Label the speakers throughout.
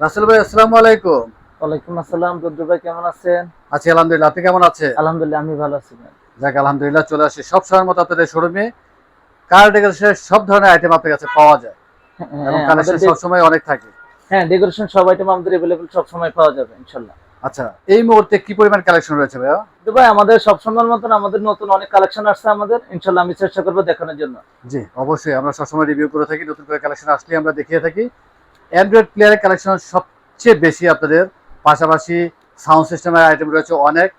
Speaker 1: রাসেল ভাই আসসালামু আলাইকুম
Speaker 2: ওয়ালাইকুম আসসালাম রুদ্র ভাই কেমন আছেন
Speaker 1: আছি আলহামদুলিল্লাহ আপনি কেমন আছেন
Speaker 2: আলহামদুলিল্লাহ আমি ভালো আছি ভাই।
Speaker 1: যাক আলহামদুলিল্লাহ চলে আসি সব সময়ের মতো আপনাদের শোরুমে কার ডেকোরেশনের সব ধরনের আইটেম আপনার কাছে পাওয়া যায়
Speaker 2: হ্যাঁ,
Speaker 1: এবং
Speaker 2: হ্যাঁ,
Speaker 1: কালেকশন
Speaker 2: আমাদের
Speaker 1: সবসময় অনেক থাকে
Speaker 2: ডে- হ্যাঁ ডেকোরেশন সব আইটেম আমাদের अवेलेबल সব সময় পাওয়া যাবে ইনশাআল্লাহ
Speaker 1: আচ্ছা এই মুহূর্তে কি পরিমাণ কালেকশন রয়েছে ভাইয়া
Speaker 2: তো ভাই আমাদের সব সময়ের মতন আমাদের নতুন অনেক কালেকশন আসছে আমাদের ইনশাআল্লাহ আমি চেষ্টা করব দেখানোর জন্য
Speaker 1: জি অবশ্যই আমরা সবসময় রিভিউ করে থাকি নতুন করে কালেকশন আসলে আমরা দেখিয়ে থাকি অ্যান্ড্রয়েড প্লেয়ারের কালেকশন সবচেয়ে বেশি আপনাদের। পাশাপাশি সাউন্ড সিস্টেমের আইটেম রয়েছে অনেক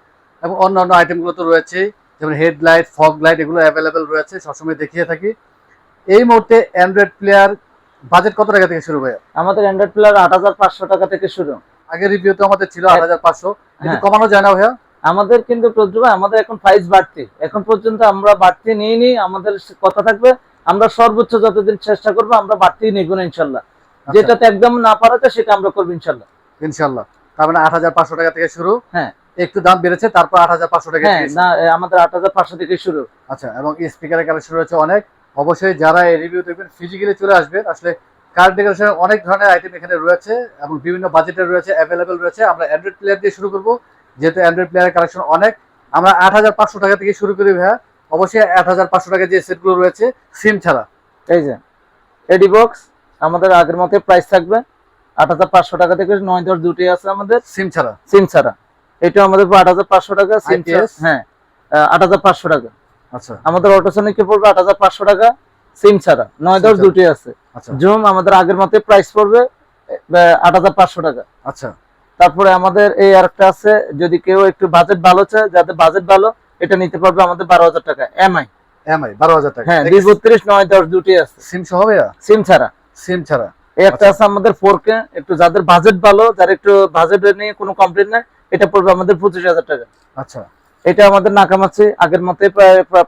Speaker 1: এবং অন্যান্য আইটেমগুলো তো রয়েছে। যেমন হেডলাইট ফগ লাইট এগুলো অ্যাভেলেবেল রয়েছে সবসময় দেখিয়ে থাকি। এই মুহূর্তে অ্যান্ড্রয়েড প্লেয়ার বাজেট কত টাকা থেকে শুরু ভাইয়া?
Speaker 2: আমাদের অ্যান্ড্রয়েড প্লেয়ার আট হাজার পাঁচশো টাকা থেকে শুরু।
Speaker 1: আগের রিভিউ তো আমাদের ছিল আট হাজার পাঁচশো। কিন্তু
Speaker 2: হ্যাঁ।
Speaker 1: কমানো যায় না ভাইয়া?
Speaker 2: আমাদের কিন্তু আমাদের এখন প্রাইস বাড়তি। এখন পর্যন্ত আমরা বাড়তি নিয়ে নি আমাদের কথা থাকবে। আমরা সর্বোচ্চ যতদিন চেষ্টা করব আমরা বাড়তি নিব না ইনশাআল্লাহ
Speaker 1: আচ্ছা,
Speaker 2: যেটাতে একদম না পারাতে সেটা আমরা করব ইনশাআল্লাহ
Speaker 1: ইনশাল্লাহ। তার মানে আট হাজার পাঁচশো টাকা থেকে শুরু।
Speaker 2: হ্যাঁ।
Speaker 1: একটু দাম বেড়েছে তারপর আট হাজার পাঁচশো টাকা
Speaker 2: হ্যাঁ না আমাদের আট হাজার পাঁচশো থেকে শুরু।
Speaker 1: আচ্ছা এবং স্পিকারের কালেকশন রয়েছে অনেক। অবশ্যই যারা এই রিভিউ দেখবেন ফিজিক্যালি চলে আসবেন। আসলে কার ডেকোরেশনের অনেক ধরনের আইটেম এখানে রয়েছে এবং বিভিন্ন বাজেটের রয়েছে অ্যাভেলেবেল রয়েছে। আমরা অ্যান্ড্রয়েড প্লেয়ার দিয়ে শুরু করব। যেহেতু অ্যান্ড্রয়েড প্লেয়ারের কালেকশন অনেক আমরা আট হাজার পাঁচশো টাকা থেকে শুরু করি ভাইয়া। অবশ্যই আট হাজার পাঁচশো টাকা যে সেটগুলো রয়েছে সিম ছাড়া।
Speaker 2: এই যে এডি বক্স আমাদের আগের মতো প্রাইস থাকবে আট হাজার পাঁচশো টাকা থেকে নয় দশ দুটি আছে আমাদের।
Speaker 1: সিম ছাড়া?
Speaker 2: সিম ছাড়া। এটা আমাদের আট হাজার পাঁচশো টাকা সিম হ্যাঁ আট হাজার পাঁচশো টাকা।
Speaker 1: আচ্ছা।
Speaker 2: আমাদের অটোসনিকে পড়বে আট হাজার পাঁচশো টাকা সিম ছাড়া। নয় দশ দুটি আছে।
Speaker 1: আচ্ছা।
Speaker 2: জুম আমাদের আগের মতো প্রাইস পড়বে আট হাজার পাঁচশো টাকা।
Speaker 1: আচ্ছা।
Speaker 2: তারপরে আমাদের এই আরেকটা আছে যদি কেউ একটু বাজেট ভালো চায় যাদের বাজেট ভালো এটা নিতে পারবে আমাদের বারো হাজার টাকা এমআই
Speaker 1: এমআই বারো হাজার টাকা।
Speaker 2: হ্যাঁ দুই বত্রিশ নয় দশ দুটি আছে।
Speaker 1: সিম সহ
Speaker 2: সিম ছাড়া।
Speaker 1: সিম ছাড়া।
Speaker 2: একটা আছে আমাদের ফোর কে একটু যাদের বাজেট ভালো যারা একটু বাজেট নিয়ে কোনো কমপ্লেন নাই এটা পড়বে আমাদের পঁচিশ হাজার টাকা।
Speaker 1: আচ্ছা।
Speaker 2: এটা আমাদের নাকামাছি আগের মতে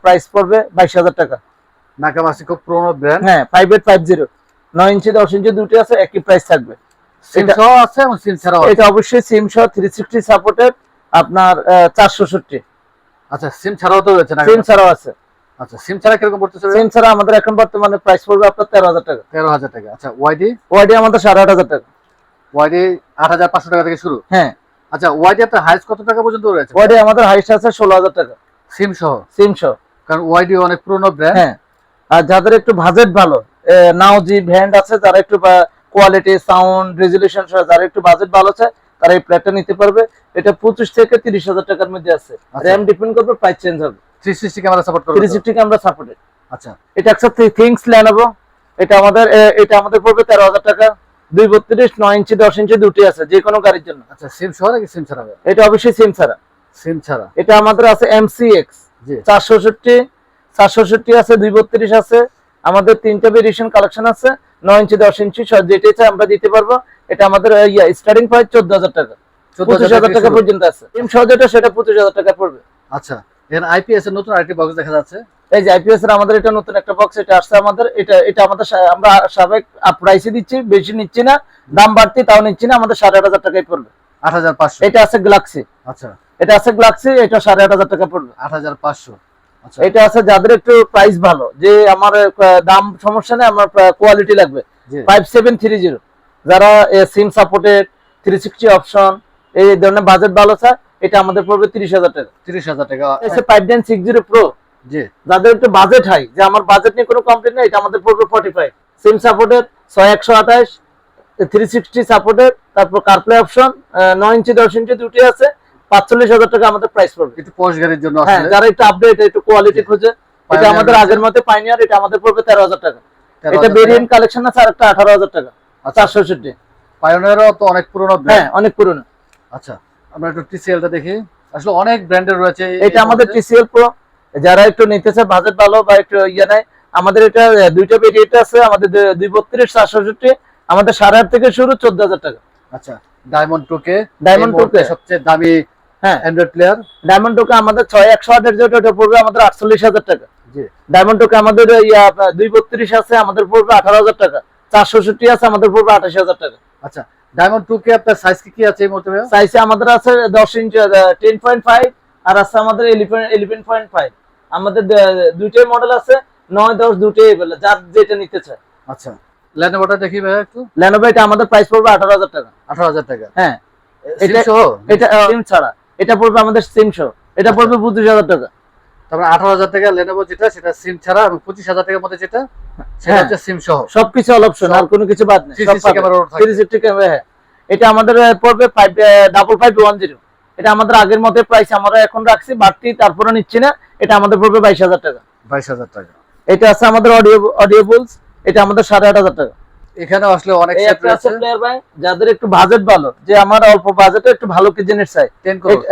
Speaker 2: প্রাইস পড়বে বাইশ হাজার টাকা।
Speaker 1: নাকামাসি খুব পুরোনো ব্র্যান্ড
Speaker 2: হ্যাঁ ফাইভ এইট ফাইভ জিরো নয় ইঞ্চি দশ ইঞ্চি দুটি আছে একই প্রাইস থাকবে।
Speaker 1: আছে সিম ছাড়াও।
Speaker 2: এটা অবশ্যই সিম সহ থ্রি সিক্সটি সাপোর্টেড আপনার চারশো
Speaker 1: আচ্ছা সিম ছাড়াও তো রয়েছে না
Speaker 2: সিম ছাড়াও আছে।
Speaker 1: আচ্ছা সিম ছাড়া কীরকম পড়তেছে
Speaker 2: সিম ছাড়া আমাদের এখন বর্তমানে প্রাইস পড়বে আপনার তেরো হাজার টাকা।
Speaker 1: তেরো হাজার টাকা। আচ্ছা ওয়াইডি
Speaker 2: ওয়াইডি আমাদের সাড়ে আট হাজার টাকা।
Speaker 1: ওয়াইডি আট হাজার পাঁচশো টাকা থেকে শুরু?
Speaker 2: হ্যাঁ।
Speaker 1: আচ্ছা ওয়াইডি আপনার হাইস্ট কত টাকা পর্যন্ত রয়েছে?
Speaker 2: ওয়াইডি আমাদের হাইস্ট আছে ষোলো হাজার টাকা।
Speaker 1: সিম সহ?
Speaker 2: সিম সহ।
Speaker 1: কারণ ওয়াইডি অনেক পুরনো ব্র্যান্ড
Speaker 2: হ্যাঁ। আর যাদের একটু বাজেট ভালো নাও জি ভ্যান্ড আছে যারা একটু কোয়ালিটি সাউন্ড রেজুলেশন সহ যারা একটু বাজেট ভালো আছে তারা এই প্লেটটা নিতে পারবে। এটা পঁচিশ থেকে তিরিশ হাজার টাকার মধ্যে আছে।
Speaker 1: আচ্ছা।
Speaker 2: র্যাম ডিপেন্ড করবে প্রাইস চেঞ্জ হবে।
Speaker 1: থ্রি সিক্সটি ক্যামেরা সাপোর্ট করবে তো?
Speaker 2: সিক্সটি আমরা সাপোর্টেড
Speaker 1: আচ্ছা।
Speaker 2: এটা একসাথে থিংস লেনোভো এটা আমাদের এটা আমাদের পড়বে তেরো হাজার টাকা। দুই বত্রিশ নয় ইঞ্চি দশ ইঞ্চি দুটি আছে যে কোনো গাড়ির জন্য।
Speaker 1: আচ্ছা সিম সহ নাকি সিম ছাড়া
Speaker 2: এটা অবশ্যই সিম ছাড়া।
Speaker 1: সিম ছাড়া।
Speaker 2: এটা আমাদের আছে এমসি এক্স
Speaker 1: জি।
Speaker 2: চারশোষট্টি চারশোষট্টি আছে দুই বত্রিশ আছে। আমাদের তিনটা ভেরিয়েশন কালেকশন আছে। নয় ইঞ্চি দশ ইঞ্চি সব যেটা চাই আমরা দিতে পারব। এটা আমাদের ইয়া স্টার্টিং প্রাইস চোদ্দ হাজার টাকা।
Speaker 1: চোদ্দ
Speaker 2: পঁচিশ
Speaker 1: হাজার
Speaker 2: হাজার টাকা পর্যন্ত আছে। সিম সহ যেটা সেটা পঁচিশ হাজার টাকা পড়বে।
Speaker 1: আচ্ছা। এখানে আইপিএস এর নতুন আরেকটি বক্স দেখা যাচ্ছে।
Speaker 2: এই যে আইপিএস এর আমাদের এটা নতুন একটা বক্স এটা আসছে আমাদের এটা এটা আমাদের আমরা স্বাভাবিক প্রাইসে দিচ্ছি বেশি নিচ্ছি না দাম বাড়তি তাও নিচ্ছি না আমাদের সাড়ে আট হাজার টাকায় পড়বে।
Speaker 1: আট হাজার পাঁচশো।
Speaker 2: এটা আছে গ্লাক্সি
Speaker 1: আচ্ছা।
Speaker 2: এটা আছে গ্লাক্সি এটা সাড়ে আট হাজার টাকা পড়বে।
Speaker 1: আট হাজার পাঁচশো। আচ্ছা।
Speaker 2: এটা আছে যাদের একটু প্রাইস ভালো যে আমার দাম সমস্যা নেই আমার কোয়ালিটি লাগবে। ফাইভ সেভেন থ্রি জিরো যারা SIM supported three sixty option এই ধরনের বাজেট ভালো চায় এটা আমাদের পড়বে তিরিশ হাজার টাকা।
Speaker 1: তিরিশ হাজার টাকা।
Speaker 2: এসে nine six zero pro
Speaker 1: G.
Speaker 2: যাদের একটু বাজেট হাই যে আমার বাজেট নিয়ে কোনো কমপ্লেন নেই এটা আমাদের পড়বে ফর্টি ফাইভ সিম সাপোর্টেড ছয় একশো আঠাশ থ্রি সিক্সটি সাপোর্টেড তারপর কারপ্লে অপশন নয় ইঞ্চি দশ ইঞ্চি দুটি আছে পাঁচচল্লিশ হাজার টাকা আমাদের প্রাইস পড়বে।
Speaker 1: একটু পোস্ট গাড়ির জন্য
Speaker 2: হ্যাঁ যারা একটু আপডেট একটু কোয়ালিটি খোঁজে এটা আমাদের আগের মতে পাইনিয়ার এটা আমাদের পড়বে তেরো হাজার টাকা। এটা। ভেরিয়েন্ট কালেকশন আছে আর একটা আঠারো হাজার টাকা
Speaker 1: আচ্ছা।
Speaker 2: চারশো ষাটটি
Speaker 1: পায়োনিয়ারও তো অনেক পুরনো
Speaker 2: হ্যাঁ অনেক পুরনো।
Speaker 1: আচ্ছা। আমরা একটু টিসিএলটা দেখি। আসলে অনেক ব্র্যান্ডের রয়েছে
Speaker 2: এটা আমাদের। টিসিএল প্রো যারা একটু নিতেছে বাজেট ভালো বা একটু ইয়ে নেয় আমাদের এটা দুইটা ভেরিয়েন্ট আছে। আমাদের দুই বত্রিশ চারশো ষাটটি আমাদের সাড়ে আট থেকে শুরু চোদ্দ হাজার টাকা।
Speaker 1: আচ্ছা ডায়মন্ড টুকে
Speaker 2: Diamond 2K
Speaker 1: সবচেয়ে দামি
Speaker 2: হ্যাঁ।
Speaker 1: অ্যান্ড্রয়েড প্লেয়ার
Speaker 2: ডায়মন্ড টোকে আমাদের ছয় একশো আটের যেটা ওটা পড়বে আমাদের আটচল্লিশ হাজার টাকা।
Speaker 1: জি।
Speaker 2: ডায়মন্ড টোকে আমাদের দুই বত্রিশ আছে আমাদের পড়বে আঠারো হাজার টাকা। চারশো ষাটটি আছে আমাদের পড়বে আঠাশ হাজার টাকা।
Speaker 1: আচ্ছা ডায়মন্ড টুকে আপনার সাইজ কি কি আছে এই মুহূর্তে?
Speaker 2: সাইজে আমাদের আছে দশ ইঞ্চি টেন পয়েন্ট ফাইভ আর আছে আমাদের ইলেভেন পয়েন্ট ফাইভ আমাদের দুইটাই মডেল আছে নয় দশ দুটোই বলে যার যেটা নিতে চায়।
Speaker 1: আচ্ছা। ল্যানোভোটা দেখি ভাইয়া একটু।
Speaker 2: এটা আমাদের প্রাইস পড়বে আঠারো হাজার টাকা।
Speaker 1: আঠারো হাজার টাকা।
Speaker 2: হ্যাঁ।
Speaker 1: সিম
Speaker 2: এটা-
Speaker 1: সহ?
Speaker 2: এটা সিম ছাড়া। এটা পড়বে আমাদের সিম শো এটা। পড়বে পঁচিশ হাজার টাকা।
Speaker 1: তারপরে আঠারো হাজার টাকা লেনোভো যেটা সেটা সিম ছাড়া এবং পঁচিশ হাজার টাকার মধ্যে যেটা সেটা
Speaker 2: হ্যাঁ।
Speaker 1: হচ্ছে সিম সহ।
Speaker 2: সবকিছু অল অপশন আর কোনো কিছু বাদ নেই
Speaker 1: ক্যামেরা
Speaker 2: হ্যাঁ। এটা আমাদের পড়বে five double five one zero এটা আমাদের আগের মধ্যে প্রাইস আমরা এখন রাখছি বাড়তি তারপরে নিচ্ছি না। এটা আমাদের পড়বে বাইশ হাজার টাকা।
Speaker 1: বাইশ হাজার টাকা।
Speaker 2: এটা আছে আমাদের অডিও অডিও বুলস এটা আমাদের সাড়ে আট হাজার টাকা।
Speaker 1: এখানে আসলে অনেক
Speaker 2: প্লেয়ার ভাই যাদের একটু বাজেট ভালো যে আমার অল্প বাজেটে একটু ভালো কি জিনিস চাই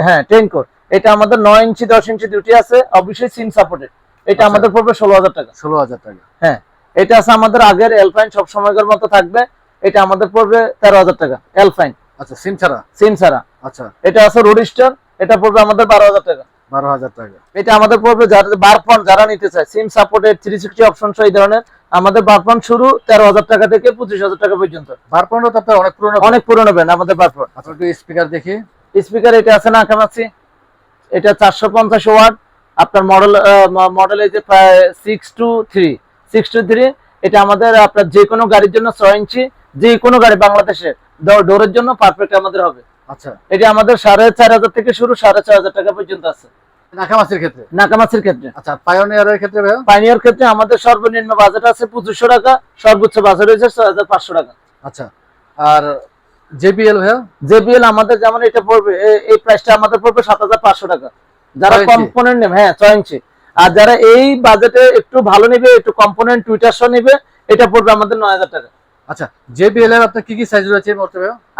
Speaker 2: হ্যাঁ টেন কোর এটা আমাদের নয় ইঞ্চি দশ ইঞ্চি দুটি আছে অবশ্যই সিম সাপোর্টেড এটা
Speaker 1: আচ্ছা।
Speaker 2: আমাদের পড়বে ষোলো হাজার টাকা।
Speaker 1: ষোলো হাজার টাকা।
Speaker 2: হ্যাঁ এটা আছে আমাদের আগের এলফাইন সব সময়কার মতো থাকবে। এটা আমাদের পড়বে তেরো হাজার টাকা এলফাইন
Speaker 1: আচ্ছা সিম ছাড়া?
Speaker 2: সিম ছাড়া।
Speaker 1: আচ্ছা।
Speaker 2: এটা আছে রোডিস্টার এটা পড়বে আমাদের বারো হাজার টাকা।
Speaker 1: বারো হাজার টাকা।
Speaker 2: এটা আমাদের পড়বে যারা যারা নিতে চায় SIM supported three sixty option সহ এই ধরনের আমাদের শুরু তেরো হাজার টাকা থেকে পঁচিশ হাজার টাকা পর্যন্ত।
Speaker 1: বারপন্ড তো আপনার অনেক পুরোনো
Speaker 2: অনেক পুরোনো ব্র্যান্ড আমাদের
Speaker 1: আচ্ছা একটু স্পিকার দেখি।
Speaker 2: স্পিকার এটা আছে না কামাচ্ছি? এটা চারশো পঞ্চাশ ওয়াট আপনার মডেল মডেল এই যে প্রায় six two three six two three এটা আমাদের আপনার যে কোনো গাড়ির জন্য ছয় ইঞ্চি যে কোনো গাড়ি বাংলাদেশে ডোরের জন্য পারফেক্ট আমাদের হবে।
Speaker 1: আচ্ছা।
Speaker 2: এটা আমাদের সাড়ে চার হাজার থেকে শুরু সাড়ে চার হাজার টাকা পর্যন্ত আছে।
Speaker 1: নাকামাছির ক্ষেত্রে?
Speaker 2: নাকামাছির ক্ষেত্রে।
Speaker 1: আচ্ছা পায়োনিয়ারের ক্ষেত্রে
Speaker 2: ক্ষেত্রে আমাদের সর্বনিম্ন বাজেট আছে পঁচিশশো টাকা সর্বোচ্চ বাজেট হয়েছে ছয় হাজার পাঁচশো টাকা।
Speaker 1: আচ্ছা আর জেবিএল ভাইয়া?
Speaker 2: জেবিএল আমাদের যেমন এটা পড়বে এই প্রাইসটা আমাদের পড়বে টাকা। যারা? কম্পোনেন্ট নেবে হ্যাঁ ইঞ্চি। আর যারা এই বাজেটে একটু ভালো নেবে একটু কম্পোনেন্ট টুইটার সহ নেবে এটা পড়বে আমাদের নয় হাজার টাকা।
Speaker 1: আচ্ছা জেবিএল এর আপনার কি কি সাইজ রয়েছে এই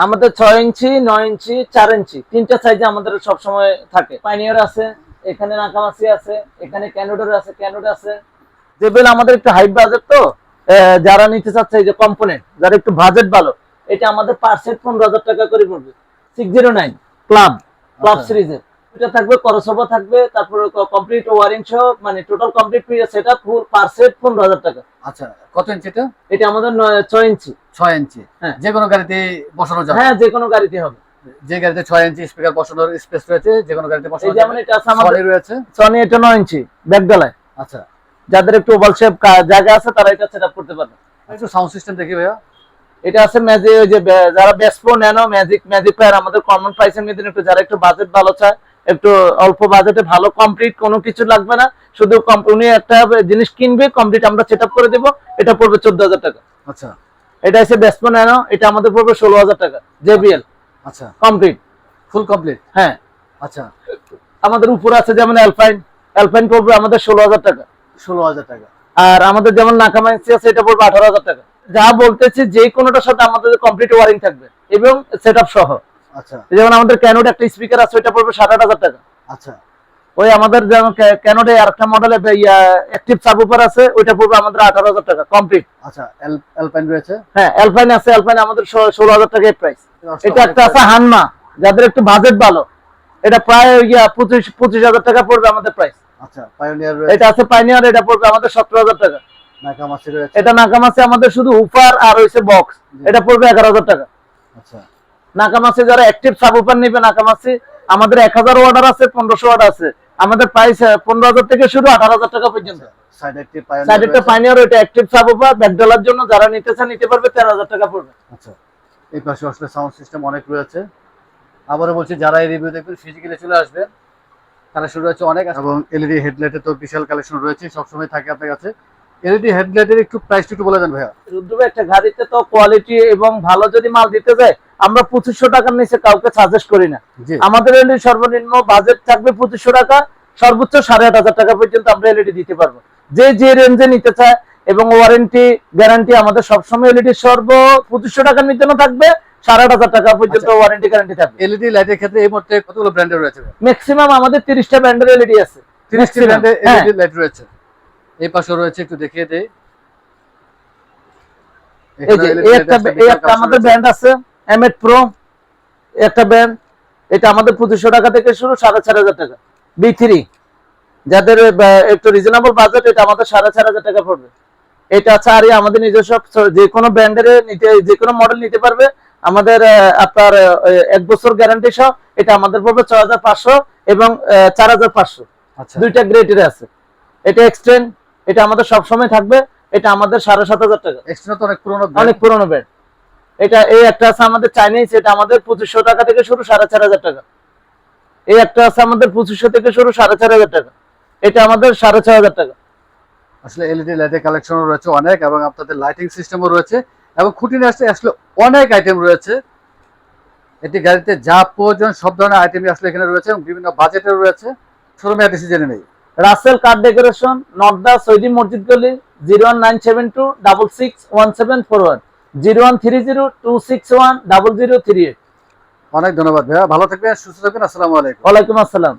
Speaker 2: আমাদের ছয় ইঞ্চি নয় ইঞ্চি চার ইঞ্চি তিনটা সাইজে আমাদের সবসময় থাকে। পাইনিয়ার আছে এখানে নাকামাসি আছে এখানে ক্যানোডার আছে ক্যানোড আছে। আমাদের একটু হাই বাজেট তো যারা নিতে চাচ্ছে এই যে কম্পোনেন্ট যারা একটু বাজেট ভালো এটা আমাদের পার সেট পনেরো হাজার টাকা করে পড়বে। Six zero nine club
Speaker 1: club.
Speaker 2: সিরিজের এটা থাকবে করসভা থাকবে তারপরে কমপ্লিট ওয়ারিং সহ মানে total complete setup full per set পনেরো হাজার টাকা।
Speaker 1: আচ্ছা কত ইঞ্চি এটা?
Speaker 2: এটা আমাদের ছয় ইঞ্চি
Speaker 1: ছয় ইঞ্চি
Speaker 2: হ্যাঁ।
Speaker 1: যে কোনো গাড়িতে বসানো যাবে?
Speaker 2: হ্যাঁ যে কোনো গাড়িতে হবে।
Speaker 1: যে গাড়িতে ছয় ইঞ্চি স্পিকার বসানোর স্পেস রয়েছে যে কোনো গাড়িতে বসানো
Speaker 2: যেমন
Speaker 1: যাবে।
Speaker 2: এটা আছে আমাদের
Speaker 1: রয়েছে?
Speaker 2: সনি এটা নয় ইঞ্চি ব্যাকডালায়
Speaker 1: আচ্ছা।
Speaker 2: যাদের একটু ওভাল শেপ জায়গা আছে তারা এটা সেট আপ করতে পারবে।
Speaker 1: একটু সাউন্ড সিস্টেম দেখি ভাইয়া।
Speaker 2: এটা আছে ম্যাজিক ওই যে যারা বেসপো ন্যানো ম্যাজিক ম্যাজিক প্লেয়ার আমাদের কমন প্রাইসের মধ্যে একটু যারা একটু বাজেট ভালো চায় একটু অল্প বাজেটে ভালো কমপ্লিট কোনো কিছু লাগবে না শুধু উনি একটা জিনিস কিনবে কমপ্লিট আমরা সেট করে দেবো এটা পড়বে চোদ্দ হাজার টাকা।
Speaker 1: আচ্ছা।
Speaker 2: এটা আছে বেসপো ন্যানো এটা আমাদের পড়বে ষোলো হাজার টাকা জেবিএল
Speaker 1: আচ্ছা।
Speaker 2: কমপ্লিট
Speaker 1: ফুল কমপ্লিট
Speaker 2: হ্যাঁ।
Speaker 1: আচ্ছা।
Speaker 2: আমাদের উপরে আছে যেমন অ্যালফাইন অ্যালফাইন পড়বে আমাদের ষোলো হাজার টাকা।
Speaker 1: ষোলো হাজার টাকা।
Speaker 2: আর আমাদের যেমন নাকামাইসি আছে এটা পড়বে আঠারো হাজার টাকা। যা বলতেছি যে কোনোটার সাথে আমাদের কমপ্লিট ওয়ারিং থাকবে এবং সেট সহ।
Speaker 1: আচ্ছা।
Speaker 2: যেমন আমাদের ক্যানোড একটা স্পিকার আছে ওইটা পড়বে সাত হাজার টাকা।
Speaker 1: আচ্ছা।
Speaker 2: ওই আমাদের যেমন ক্যানোডে আরেকটা মডেলে অ্যাক্টিভ আছে ওইটা পড়বে আমাদের আঠারো হাজার টাকা কমপ্লিট
Speaker 1: আচ্ছা এলপাইন রয়েছে?
Speaker 2: হ্যাঁ অ্যালপাইন আছে অ্যালপাইন আমাদের ষোলো হাজার টাকা প্রাইস এটা একটা আছে হানমা যাদের একটু বাজেট ভালো। এটা প্রায় ইয়া পঁচিশ পঁচিশ হাজার টাকা পড়বে আমাদের প্রাইস
Speaker 1: আচ্ছা পায়োনিয়ার
Speaker 2: এটা আছে পাইনিয়ার এটা পড়বে আমাদের সতেরো হাজার টাকা।
Speaker 1: নাকামাছি রয়েছে
Speaker 2: এটা নাকামাসে আমাদের শুধু উপার আর বক্স এটা পড়বে এগারো হাজার টাকা।
Speaker 1: আচ্ছা।
Speaker 2: নাকামাসি যারা অ্যাক্টিভ নিবে নাকামাসি আমাদের এক হাজার অর্ডার আছে পনেরোশো অর্ডার আছে। আমাদের প্রাইস পনেরো হাজার থেকে শুরু আঠারো হাজার টাকা পর্যন্ত।
Speaker 1: সাইড একটি
Speaker 2: পাইনিয়ার ওইটা অ্যাক্টিভ সাবুফার ব্যাকডলার জন্য যারা নিতে চান নিতে পারবে তেরো হাজার টাকা পড়বে।
Speaker 1: আচ্ছা এই পাশে আসলে সাউন্ড সিস্টেম অনেক রয়েছে। আবারও বলছি যারা এই রিভিউ দেখবেন ফিজিক্যালি চলে আসবেন। কালেকশন রয়েছে অনেক। এবং এলইডি হেডলাইটের তো বিশাল কালেকশন রয়েছে সবসময় থাকে আপনার কাছে। এলইডি হেডলাইটের একটু প্রাইস একটু বলে দেন ভাইয়া।
Speaker 2: একটা গাড়িতে তো কোয়ালিটি এবং ভালো যদি মাল দিতে যায় আমরা পঁচিশশো টাকার নিচে কাউকে সাজেস্ট করি না। আমাদের এলইডি সর্বনিম্ন বাজেট থাকবে পঁচিশশো টাকা সর্বোচ্চ সাড়ে আট হাজার টাকা পর্যন্ত আমরা এলইডি দিতে পারব। যে যে রেঞ্জে নিতে চায় এবং ওয়ারেন্টি গ্যারান্টি আমাদের সবসময় এলইডি সর্ব পঁচিশশো টাকার নিচে থাকবে সাড়ে আট হাজার টাকা পর্যন্ত
Speaker 1: আচ্ছা।
Speaker 2: ওয়ারেন্টি গ্যারান্টি থাকবে।
Speaker 1: এলইডি লাইটের ক্ষেত্রে এই মুহূর্তে কতগুলো ব্র্যান্ডের রয়েছে
Speaker 2: ম্যাক্সিমাম আমাদের তিরিশটা ব্র্যান্ডের এলইডি আছে।
Speaker 1: তিরিশটি ব্র্যান্ডের। এলইডি লাইট রয়েছে। এই পাশে রয়েছে একটু দেখিয়ে দেই।
Speaker 2: এই যে এই একটা এই একটা আমাদের ব্র্যান্ড আছে এমএড প্রো একটা ব্র্যান্ড এটা আমাদের পঁচিশশো টাকা থেকে শুরু সাড়ে চার হাজার টাকা। বি থ্রি যাদের একটু রিজনেবল বাজেট এটা আমাদের সাড়ে চার হাজার টাকা পড়বে। এটা আছে আর আমাদের নিজস্ব যে কোনো ব্র্যান্ডের নিতে যে কোনো মডেল নিতে পারবে। আমাদের আপনার এক বছর গ্যারান্টি সহ এটা আমাদের পড়বে ছয় হাজার পাঁচশো এবং চার হাজার পাঁচশো।
Speaker 1: আচ্ছা।
Speaker 2: দুইটা গ্রেডের আছে। এটা এক্সটেন্ড এটা আমাদের সব সময় থাকবে। এটা আমাদের সাড়ে সাত হাজার টাকা।
Speaker 1: এক্সট্রা তো অনেক পুরোনো
Speaker 2: অনেক পুরোনো বেড এটা এই একটা আছে আমাদের চাইনিজ এটা আমাদের পঁচিশশো টাকা থেকে শুরু সাড়ে চার হাজার টাকা। এই একটা আছে আমাদের পঁচিশশো থেকে শুরু সাড়ে চার হাজার টাকা। এটা আমাদের সাড়ে ছয় হাজার টাকা।
Speaker 1: আসলে এলইডি লাইটের কালেকশনও রয়েছে অনেক এবং আপনাদের লাইটিং সিস্টেমও রয়েছে এবং খুঁটিনে আসলে আসলে অনেক আইটেম রয়েছে। এটি গাড়িতে যা প্রয়োজন সব ধরনের আইটেমই আসলে এখানে রয়েছে এবং বিভিন্ন বাজেটের রয়েছে। শোরুমে অ্যাড্রেসে জেনে নেই।
Speaker 2: রাসেল কার ডেকোরেশন নর্দা সৈদি মসজিদ গলি zero one nine seven two double six one seven four one zero one three zero two six one double zero three eight.
Speaker 1: অনেক ধন্যবাদ ভাইয়া ভালো থাকবেন সুস্থ থাকবেন আসসালামু আলাইকুম।
Speaker 2: ওয়ালাইকুম আসসালাম।